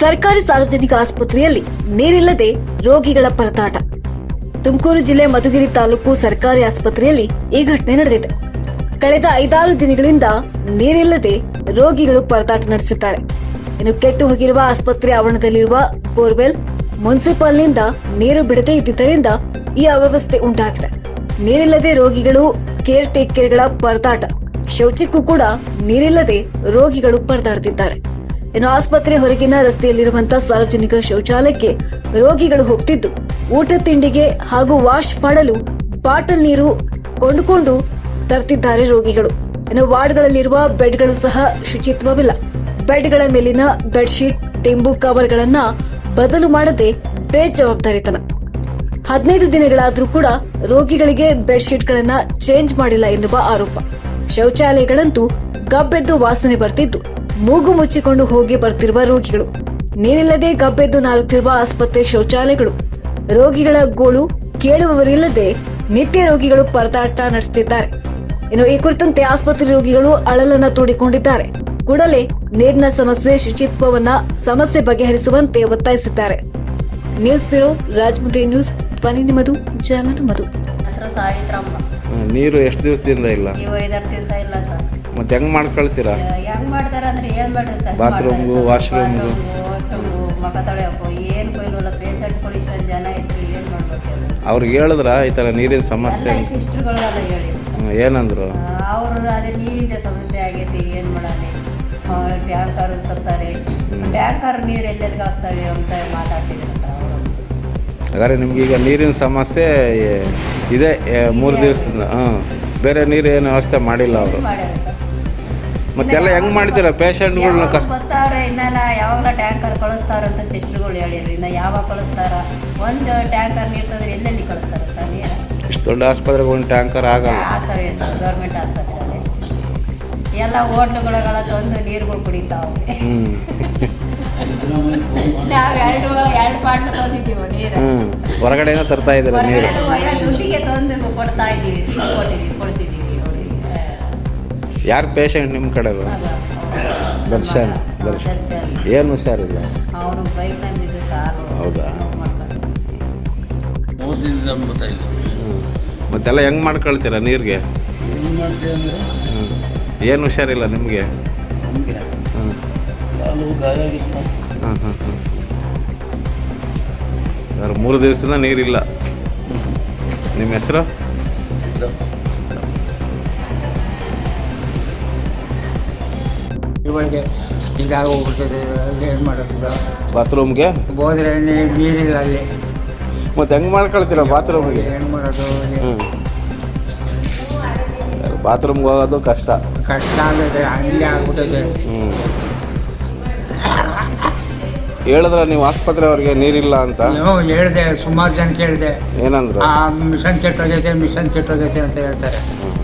ಸರ್ಕಾರಿ ಸಾರ್ವಜನಿಕ ಆಸ್ಪತ್ರೆಯಲ್ಲಿ ನೀರಿಲ್ಲದೆ ರೋಗಿಗಳ ಪರದಾಟ. ತುಮಕೂರು ಜಿಲ್ಲೆ ಮಧುಗಿರಿ ತಾಲೂಕು ಸರ್ಕಾರಿ ಆಸ್ಪತ್ರೆಯಲ್ಲಿ ಈ ಘಟನೆ ನಡೆದಿದೆ. ಕಳೆದ ಐದಾರು ದಿನಗಳಿಂದ ನೀರಿಲ್ಲದೆ ರೋಗಿಗಳು ಪರದಾಟ ನಡೆಸಿದ್ದಾರೆ. ಇನ್ನು ಕೆಟ್ಟು ಹೋಗಿರುವ ಆಸ್ಪತ್ರೆ ಆವರಣದಲ್ಲಿರುವ ಬೋರ್ವೆಲ್ ಮುನ್ಸಿಪಾಲ್ನಿಂದ ನೀರು ಬಿಡದೇ ಇದ್ದಿದ್ದರಿಂದ ಈ ಅವ್ಯವಸ್ಥೆ ಉಂಟಾಗಿದೆ. ನೀರಿಲ್ಲದೆ ರೋಗಿಗಳು ಕೇರ್ ಟೇಕರ್ಗಳ ಪರದಾಟ. ಶೌಚಕ್ಕೂ ಕೂಡ ನೀರಿಲ್ಲದೆ ರೋಗಿಗಳು ಪರದಾಡುತ್ತಿದ್ದಾರೆ. ಇನ್ನು ಆಸ್ಪತ್ರೆ ಹೊರಗಿನ ರಸ್ತೆಯಲ್ಲಿರುವಂತಹ ಸಾರ್ವಜನಿಕ ಶೌಚಾಲಯಕ್ಕೆ ರೋಗಿಗಳು ಹೋಗ್ತಿದ್ದು. ಊಟ ತಿಂಡಿಗೆ ಹಾಗೂ ವಾಶ್ ಮಾಡಲು ಬಾಟಲ್ ನೀರು ಕೊಂಡುಕೊಂಡು ತರ್ತಿದ್ದಾರೆ ರೋಗಿಗಳು. ಇನ್ನು ವಾರ್ಡ್ಗಳಲ್ಲಿರುವ ಬೆಡ್ಗಳು ಸಹ ಶುಚಿತ್ವವಿಲ್ಲ. ಬೆಡ್ಗಳ ಮೇಲಿನ ಬೆಡ್ಶೀಟ್ ಕವರ್ ಕವರ್ಗಳನ್ನ ಬದಲು ಮಾಡದೆ ಬೇಜವಾಬ್ದಾರಿತನ. ಹದಿನೈದು ದಿನಗಳಾದ್ರೂ ಕೂಡ ರೋಗಿಗಳಿಗೆ ಬೆಡ್ಶೀಟ್ಗಳನ್ನ ಚೇಂಜ್ ಮಾಡಿಲ್ಲ ಎನ್ನುವ ಆರೋಪ. ಶೌಚಾಲಯಗಳಂತೂ ಗಬ್ಬೆದ್ದು ವಾಸನೆ ಬರ್ತಿದ್ದು. ಮೂಗು ಮುಚ್ಚಿಕೊಂಡು ಹೋಗಿ ಬರ್ತಿರುವ ರೋಗಿಗಳು. ನೀರಿಲ್ಲದೆ ಗಬ್ಬೆದ್ದು ನಾರುತ್ತಿರುವ ಆಸ್ಪತ್ರೆ ಶೌಚಾಲಯಗಳು. ರೋಗಿಗಳ ಗೋಳು ಕೇಳುವವರಿಲ್ಲದೆ ನಿತ್ಯ ರೋಗಿಗಳು ಪರದಾಟ ನಡೆಸುತ್ತಿದ್ದಾರೆ. ಇನ್ನು ಈ ಕುರಿತಂತೆ ಆಸ್ಪತ್ರೆ ರೋಗಿಗಳು ಅಳಲನ್ನ ತೋಡಿಕೊಂಡಿದ್ದಾರೆ. ಕೂಡಲೇ ನೀರಿನ ಸಮಸ್ಯೆ ಶುಚಿತ್ವವನ್ನ ಸಮಸ್ಯೆ ಬಗೆಹರಿಸುವಂತೆ ಒತ್ತಾಯಿಸಿದ್ದಾರೆ. ನ್ಯೂಸ್ ಬ್ಯೂರೋ ರಾಜಮುದ್ರಿ ನ್ಯೂಸ್ ಧ್ವನಿ ನಿಮ್ಮದು ಜನ ನಮ್ಮದು. ಹೆಸರು ಸಾವಿತ್ರಮ್ಮ ನೀರು ಎಷ್ಟು ದಿವಸದಿಂದ ಇಲ್ಲ? ನೀವು ಐದಾರು ದಿವಸ ಇಲ್ಲ. ಮತ್ತೆ ಹೆಂಗ್ ಮಾಡ್ಕೊಳ್ತೀರಾ? ಹೆಂಗ್ ಮಾಡ್ತಾರ ಅಂದ್ರೆ ಏನ್ ಮಾಡ್ರಿ ಸರ್ ಬಾತ್ರೂಮ್ಗೂ, ವಾಶ್ರೂಮ್ಗೂ? ವಾಶ್ರೂಮ್ಗೂ ಮಕ ತೊಳೆಯಕ್ಕೂ ಏನ್ ಕೊಯ್ಲಲ್ಲ ಪೇಷಂಟ್ಗಳು ಇಷ್ಟೊಂದು ಜನ ಇದ್ರು ಏನ್ ಮಾಡ್ಬೇಕು ಅವ್ರಿಗೆ ಹೇಳಿದ್ರ? ಈ ಥರ ನೀರಿನ ಸಮಸ್ಯೆ ಎಲ್ಲ ಸಿಸ್ಟರ್ಗಳೆಲ್ಲ ಹೇಳಿ. ಹ್ಮ್, ಏನಂದ್ರು? ಅವರು ಅದೇ ನೀರಿನ ಸಮಸ್ಯೆ ಆಗೈತಿ ಏನು ಮಾಡಲಿ? ಟ್ಯಾಂಕರ್ ತರ್ತಾರೆ. ಟ್ಯಾಂಕರ್ ನೀರು ಆಗ್ತವೆ ಅಂತ ಮಾತಾಡ್ತಿದ್ರು ಸರ್ ಅವರು. ಹಾಗಾದ್ರೆ ನಿಮ್ಗೆ ಈಗ ನೀರಿನ ಸಮಸ್ಯೆ ಇದೆ ಮೂರು ದಿವಸದಿಂದ. ಹಾಂ ಬೇರೆ ನೀರು ಏನು ವ್ಯವಸ್ಥೆ ಮಾಡಿಲ್ಲ ಅವರು? ಮಾಡ್ಯಾರ ಸರ್. ಮತ್ತೆಲ್ಲ ಹೆಂಗ್ ಮಾಡ್ತೀರಾ ಪೇಷಂಟ್ಗಳ್ನ ಗಳು ಗೊತ್ತಾರೆ ಇನ್ನ ಯಾವಾಗಲ ಟ್ಯಾಂಕರ್ ಕಳಿಸ್ತಾರ ಅಂತ ಸಿಸ್ಟರ್ಗಳು ಹೇಳಿದ್ರು ಇನ್ನ ಯಾವಾಗ ಕಳಿಸ್ತಾರ? ಒಂದು ಟ್ಯಾಂಕರ್ ನೀಡ್ತಂದ್ರೆ ಎಲ್ಲೆಲ್ಲಿ ಕಳಿಸ್ತಾರ ಇಷ್ಟು ದೊಡ್ಡ ಆಸ್ಪತ್ರೆಗೆ ಒಂದು ಟ್ಯಾಂಕರ್ ಆಗಲ್ಲ. ಆಗ್ತವೆ ಗೌರ್ಮೆಂಟ್ ಆಸ್ಪತ್ರೆಯಲ್ಲಿ. ಎಲ್ಲ ಹೋಟ್ಲುಗಳ ತಂದು ನೀರುಗಳು ಕುಡಿತಾವೆ ನಾವು ಎರಡು ಎರಡು ತಂದಿದ್ದೀವಿ ನೀರು? ತರ್ತಾ ಇದ್ದೀವಿ ನೀರು? ದುಡ್ಡಿಗೆ ತಂದು ಕೊಡ್ತಾ ಇದ್ದೀವಿ ದುಡ್ಡು ಕೊಟ್ಟಿದ್ದೀವಿ ಕೊಡಿಸಿದ್ದೀವಿ. ಯಾರು ಪೇಷಂಟ್ ನಿಮ್ಮ ಕಡೆ ದರ್ಶನ್, ದರ್ಶನ್. ಏನು ಹುಷಾರಿಲ್ಲ? ಹೌದಾ? ಮತ್ತೆಲ್ಲ ಹೆಂಗ್ ಮಾಡ್ಕೊಳ್ತೀರಾ ನೀರಿಗೆ? ಏನು ಹುಷಾರಿಲ್ಲ ನಿಮಗೆ? ಹಾಂ ಹಾಂ ಹಾಂ ಮೂರು ದಿವಸದಿಂದ ನೀರಿಲ್ಲ. ನಿಮ್ಮ ಹೆಸರು? ಸಿದ್ದಪ್ಪ ಇವಾಗ ಅಲ್ಲಿ ಏನು ಮಾಡೋದು ಬಾತ್ರೂಮ್ಗೆ? ಹೋದ್ರೆ ನೀ- ನೀರಿಲ್ಲ ಅಲ್ಲಿ ಮತ್ತೆ ಹೆಂಗೆ ಮಾಡ್ಕೊಳ್ತೀರ ಬಾತ್ರೂಮ್ಗೆ? ಏನು ಮಾಡೋದು? ಹ್ಞೂ ಬಾತ್ರೂಮ್ಗೆ ಹೋಗೋದು ಕಷ್ಟ. ಕಷ್ಟ ಆಗುತ್ತೆ ಹಂಗೆ ಆಗ್ಬಿಟ್ಟಿದೆ ಹ್ಞೂ ಹೇಳಿದ್ರ ನೀವು ಆಸ್ಪತ್ರೆ ಅವ್ರಿಗೆ ನೀರಿಲ್ಲ ಅಂತ? ನೀವು ಹೇಳಿದೆ ಸುಮಾರು ಜನ ಕೇಳಿದೆ. ಏನಂದ್ರೆ? ಆ ಮಿಷನ್ ಕೆಟ್ಟೋಗೈತೆ ಮಿಷನ್ ಕೆಟ್ಟೋಗೈತೆ ಅಂತ ಹೇಳ್ತಾರೆ. ಹ್ಮ್.